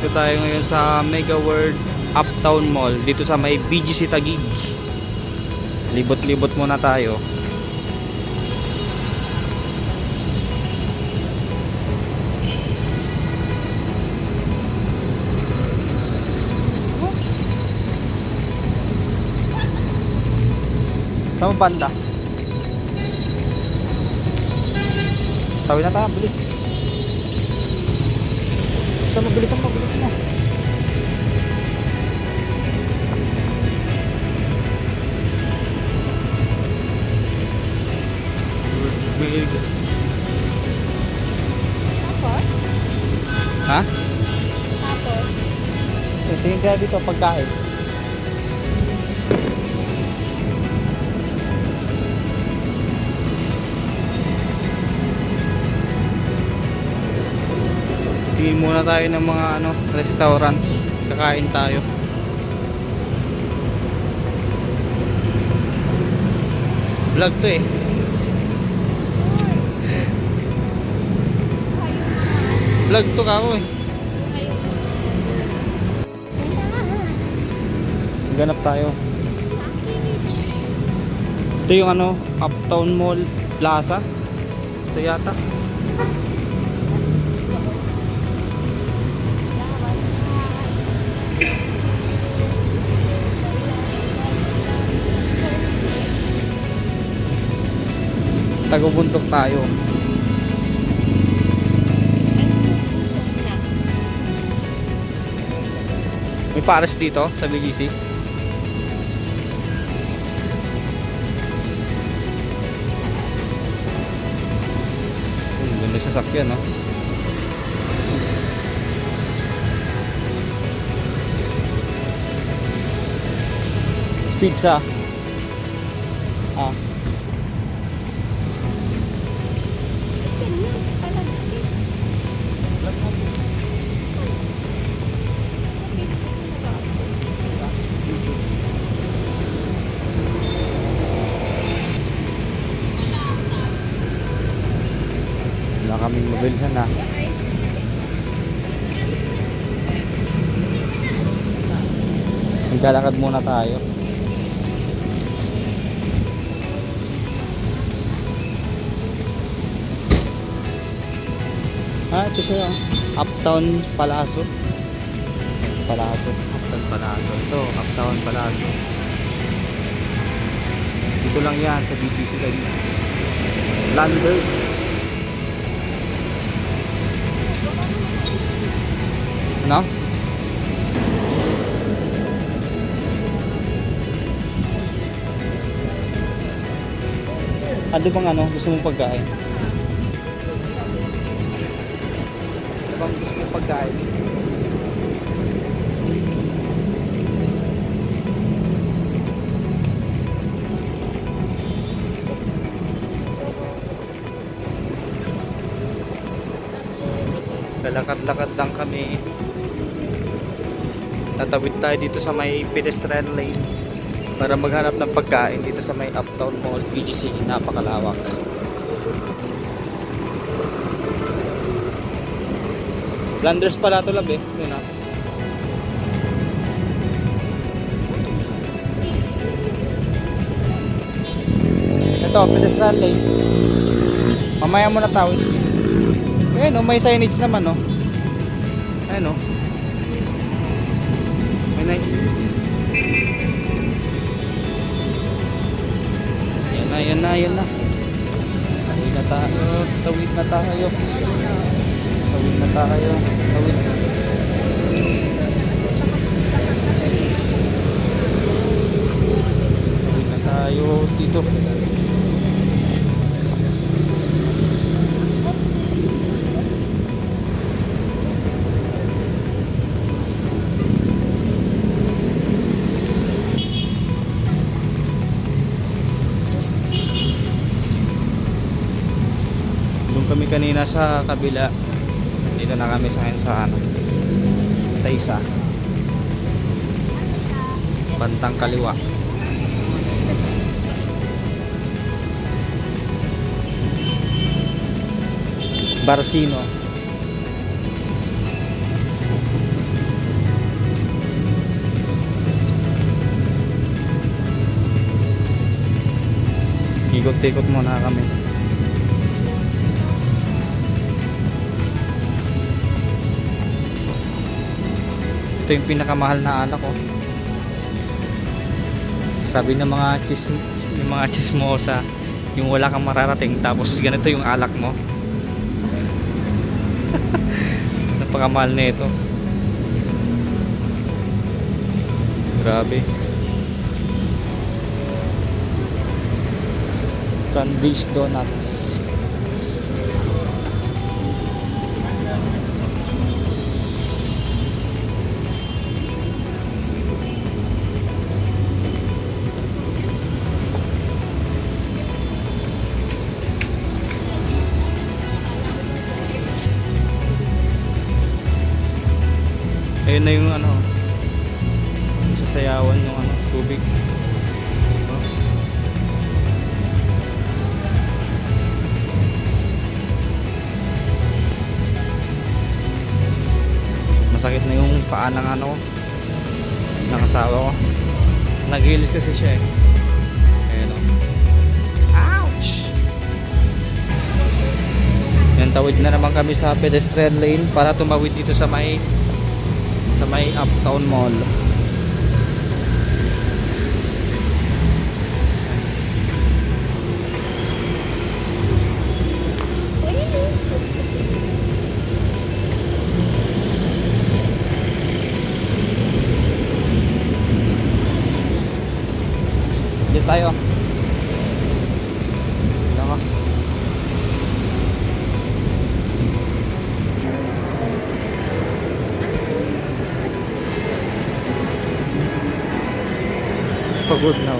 Nandito tayo ngayon sa Mega World Uptown Mall dito sa may BGC Taguig. Libot-libot muna tayo. Mo banda? Tawid na tayo, bilis. Saan mo, bilis mo, bilis mo. Big. Tapos? Ha? Tapos? Tingin kaya dito pagkain. Tingin muna tayo ng mga ano, restaurant. Kakain tayo. Vlog to eh. Vlog to ka ako eh. Ganap tayo. Ito yung ano, Uptown Mall Plaza. Ito yata. Tagubuntok tayo. May pares dito sa BGC. Ang ganda sa sakyan, no? Pizza. Ah. Wala kaming mobilhan na. Maglalakad muna tayo. Ah, ito siya. Uptown Palazzo. Palazzo. Uptown Palazzo. Ito, Uptown Palazzo. Dito lang yan sa BGC. Landers. No? Ano bang ano? Gusto mong pagkain? Ano bang gusto mong pagkain? Lalakad-lakad lang kami. Tatawid tayo dito sa may pedestrian lane para maghanap ng pagkain dito sa may Uptown Mall BGC napakalawak. Landers pala to lab eh. Yun ah. Ito pedestrian lane. Mamaya mo na tawid ayun oh may signage naman oh. Ayun oh may na Yan na, yan na, yan na. Tawid na tayo, tawid na tayo. Tawid na tayo, tawid. Na tayo dito. kami kanina sa kabila. Dito na kami sa sa ano sa isa. Bantang kaliwa. Barsino. Ikot-ikot muna kami. Ito yung pinakamahal na alak ko. Sabi ng mga chis yung mga chismosa, yung wala kang mararating tapos ganito yung alak mo. Napakamahal na ito. Grabe. Candies Donuts. Ayun na yung ano, yung sasayawan yung ano, tubig. Masakit na yung paa ng ano ng asawa ko. Naghilis kasi siya eh. Ayun. Ouch! Yan, tawid na naman kami sa pedestrian lane para tumawid dito sa may sa may Uptown Mall. Dito tayo. good now.